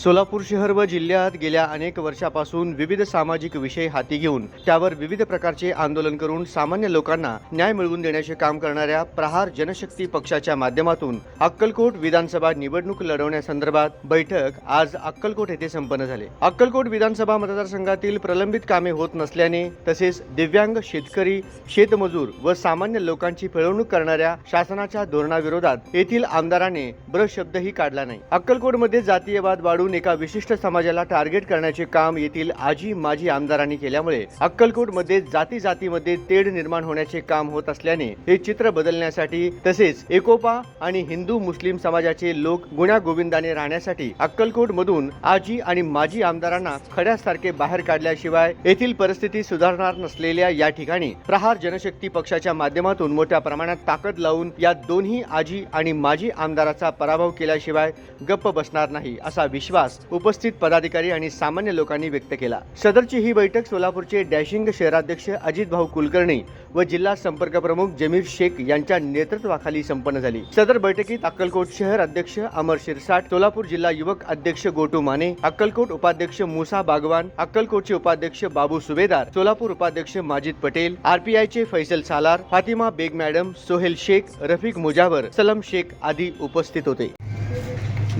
सोलापूर शहर व जिल्ह्यात गेल्या अनेक वर्षापासून विविध सामाजिक विषय हाती घेऊन त्यावर विविध प्रकारचे आंदोलन करून सामान्य लोकांना न्याय मिळवून देण्याचे काम करणाऱ्या प्रहार जनशक्ती पक्षाच्या माध्यमातून अक्कलकोट विधानसभा निवडणूक लढवण्यासंदर्भात बैठक आज अक्कलकोट येथे संपन्न झाले. अक्कलकोट विधानसभा मतदारसंघातील प्रलंबित कामे होत नसल्याने तसेच दिव्यांग शेतकरी शेतमजूर व सामान्य लोकांची पिळवणूक करणाऱ्या शासनाच्या धोरणाविरोधात येथील आमदाराने ब्रशब्दही काढला नाही. अक्कलकोटमध्ये जातीयवाद वाढून एका विशिष्ट समाजाला टार्गेट करण्याचे काम येथील आजी माजी आमदारांनी केल्यामुळे अक्कलकोटमध्ये जाती जातीमध्ये तेढ निर्माण होण्याचे काम होत असल्याने हे चित्र बदलण्यासाठी तसेच एकोपा आणि हिंदू मुस्लिम समाजाचे लोक गुण्या गोविंदाने राहण्यासाठी अक्कलकोट मधून आजी आणि माजी आमदारांना खड्यासारखे बाहेर काढल्याशिवाय येथील परिस्थिती सुधारणार नसलेल्या या ठिकाणी प्रहार जनशक्ती पक्षाच्या माध्यमातून मोठ्या प्रमाणात ताकद लावून या दोन्ही आजी आणि माजी आमदाराचा पराभव केल्याशिवाय गप्प बसणार नाही असा विश्वास उपस्थित पदाधिकारी आणि सामान्य लोकांनी व्यक्त केला. सदरची ही बैठक सोलापूरचे डॅशिंग शहराध्यक्ष अजित भाऊ कुलकर्णी व जिल्हा संपर्क प्रमुख जमीर शेख यांच्या नेतृत्वाखाली संपन्न झाली. सदर बैठकीत अक्कलकोट शहर अध्यक्ष अमर शिरसाट सोलापूर जिल्हा युवक अध्यक्ष गोटू माने अक्कलकोट उपाध्यक्ष मुसा बागवान अक्कलकोटचे उपाध्यक्ष बाबू सुभेदार सोलापूर उपाध्यक्ष माजिद पटेल आरपीआयचे फैसल सालार फातिमा बेग मॅडम सोहेल शेख रफिक मुजावर सलम शेख आदी उपस्थित होते.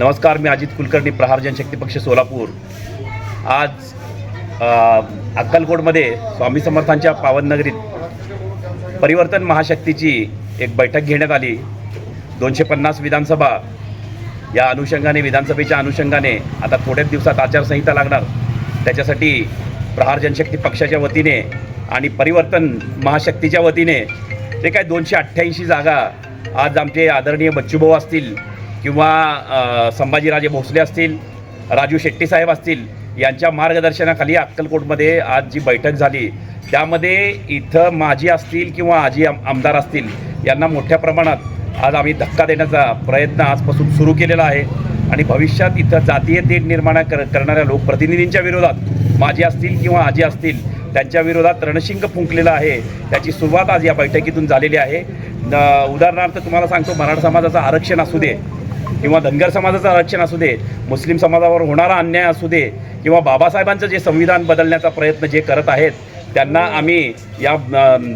नमस्कार मी अजित कुलकर्णी प्रहार जनशक्ती पक्ष सोलापूर. आज अक्कलकोटमध्ये स्वामी समर्थांच्या पावननगरीत परिवर्तन महाशक्तीची एक बैठक घेण्यात आली. दोनशे पन्नास विधानसभा या अनुषंगाने विधानसभेच्या अनुषंगाने आता थोड्याच दिवसात आचारसंहिता लागणार. त्याच्यासाठी प्रहार जनशक्ती पक्षाच्या वतीने आणि परिवर्तन महाशक्तीच्या वतीने जे काय दोनशे अठ्ठ्याऐंशी जागा आज आमचे आदरणीय बच्चूभाऊ असतील किंवा संभाजीराजे भोसले असतील राजू शेट्टी साहेब असतील यांच्या मार्गदर्शनाखाली अक्कलकोटमध्ये आज जी बैठक झाली त्यामध्ये इथं माजी असतील किंवा आजी आम आमदार असतील यांना मोठ्या प्रमाणात आज आम्ही धक्का देण्याचा प्रयत्न आजपासून सुरू केलेला आहे. आणि भविष्यात इथं जातीय तेढ निर्माण कर करणाऱ्या लोकप्रतिनिधींच्या विरोधात माजी असतील किंवा आजी असतील त्यांच्या विरोधात रणशिंग फुंकलेलं आहे. त्याची सुरुवात आज या बैठकीतून झालेली आहे. उदाहरणार्थ तुम्हाला सांगतो मराठा समाजाचं आरक्षण असू दे किंवा धनगर समाजाचं आरक्षण असू दे मुस्लिम समाजावर होणारा अन्याय असू दे किंवा बाबासाहेबांचं जे संविधान बदलण्याचा प्रयत्न जे करत आहेत त्यांना आम्ही या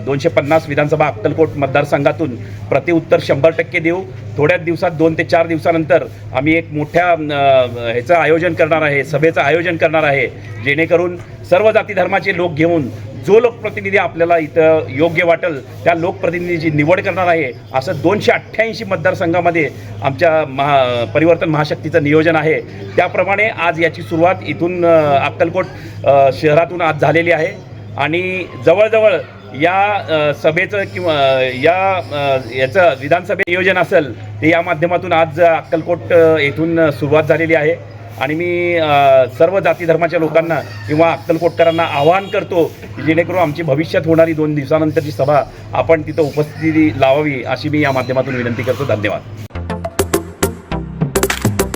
दोनशे पन्नास विधानसभा अक्कलकोट मतदारसंघातून प्रतिउत्तर शंभर टक्के देऊ. थोड्याच दिवसात दोन ते चार दिवसानंतर आम्ही एक मोठ्या ह्याचं आयोजन करणार आहे सभेचं आयोजन करणार आहे जेणेकरून सर्व जाती धर्माचे लोक घेऊन जो लोकप्रतिनिधी आपल्याला इथं योग्य वाटेल त्या लोकप्रतिनिधीची निवड करणार आहे असं दोनशे अठ्ठ्याऐंशी मतदारसंघामध्ये आमच्या महा परिवर्तन महाशक्तीचं नियोजन आहे. त्याप्रमाणे आज याची सुरुवात इथून अक्कलकोट शहरातून आज झालेली आहे. आणि जवळजवळ या सभेचं किंवा या याचं विधानसभे नियोजन असेल ते या माध्यमातून आज अक्कलकोट येथून सुरुवात झालेली आहे. आणि मी सर्व जाती धर्माच्या लोकांना किंवा अक्कलकोटकरांना आवाहन करतो की जेणेकरून आमची भविष्यात होणारी दोन दिवसानंतरची सभा आपण तिथं उपस्थिती लावावी अशी मी या माध्यमातून विनंती करतो. धन्यवाद.